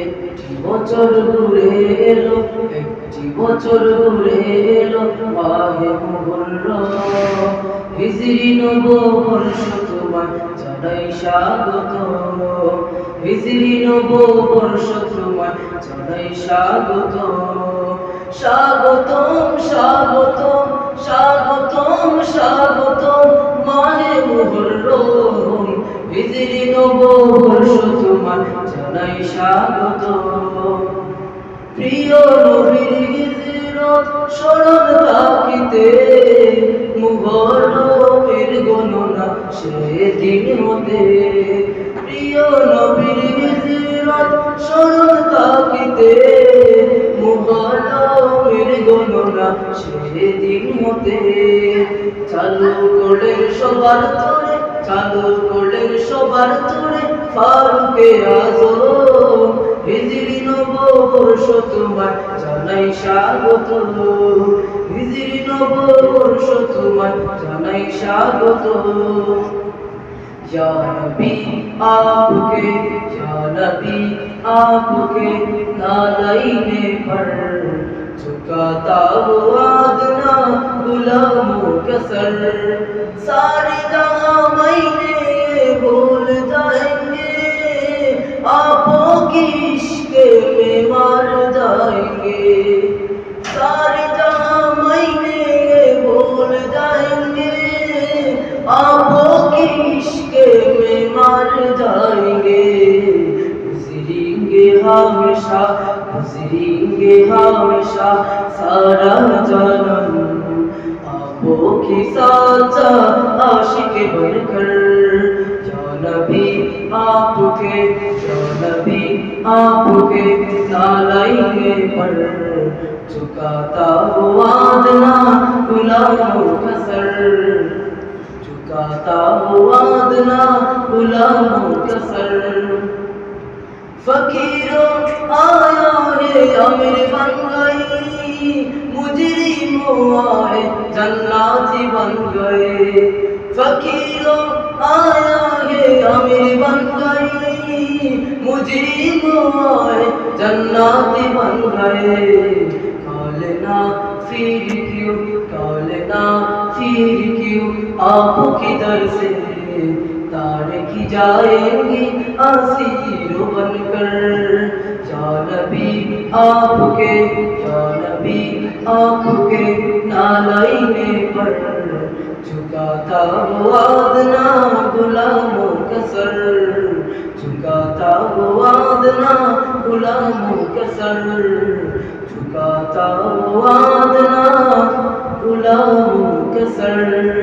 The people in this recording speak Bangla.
একটি বছর ঘুরে এলো, একটি বছর ঘুরে এলো মাহে মুহররম হিজরি নব বর্ষ তোমার জানাই স্বাগত। হিজরি নব বর্ষ তোমার জানাই স্বাগত। স্বাগতম স্বাগতম স্বাগতম জানাই স্বাগত। প্রিয় নবীর হিজরত স্মরণ থাকিতে মুহররমের গণনা সেদিন হতে। প্রিয় নবীর হিজরত স্মরণ থাকিতে মুহররমের গণনা সেদিন হতে। চালু করলেন সবার তোরে চালু করলেন সবার তোরে ফারুকে আজম হিজরি নববর্ষ তোমার জানাই স্বাগত হিজরি নববর্ষ তোমার জানাই স্বাগত জানবি আপকে জানবি আপকে নালাইনে ভর চুকাতা হুয়া আদনা গুলামো কসর। आपों की इश्क में मार जाएंगे सारे जहां महीने भूल जाएंगे आपों की इश्क में मार जाएंगे गुजरेंगे हमेशा गुजरेंगे हमेशा सारा जन्म आपो की साचा आशिक बनकर या नबी आपके नबी आपके नालाइके पर झुकाता हुआ अदना गुलामों का सर। झुकाता हुआ अदना गुलामों का सर। फकीरों आया है अमीर बन गई। मुजरिमों आए जन्नाती बन गए फकीरों आया है अमीर बन गई मुजरिमों आए जन्नाती बन गए कालना फिर क्यों कालना फिर क्यों आप किधर से तार की जाएँगी असीरों बनकर کبھی آپ کے نالائی نے پر جھکا تھا وہ آدنا غلام و کسر جھکا تھا وہ آدنا غلام و کسر جھکا تھا وہ آدنا غلام و کسر